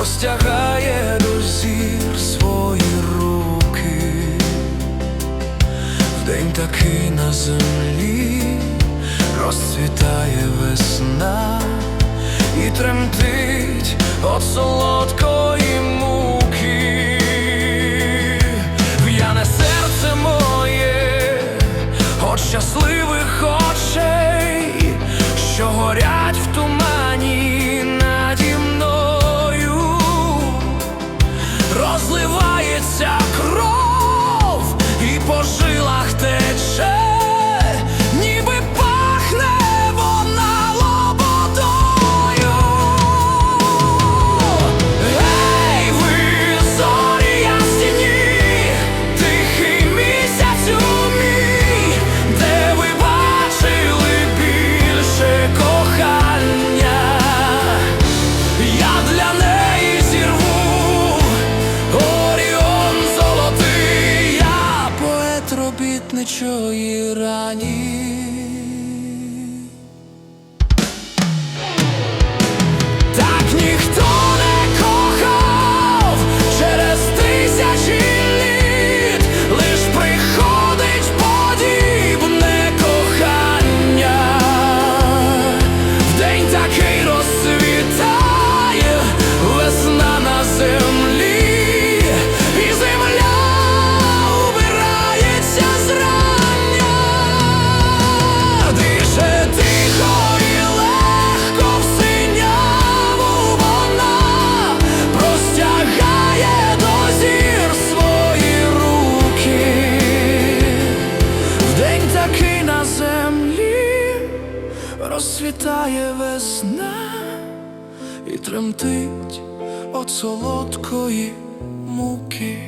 простягає до зір свої руки, вдень таки на землі розцвітає весна і тремтить от солодкої na ní. Розцвітає весна і тремтить от солодкої муки.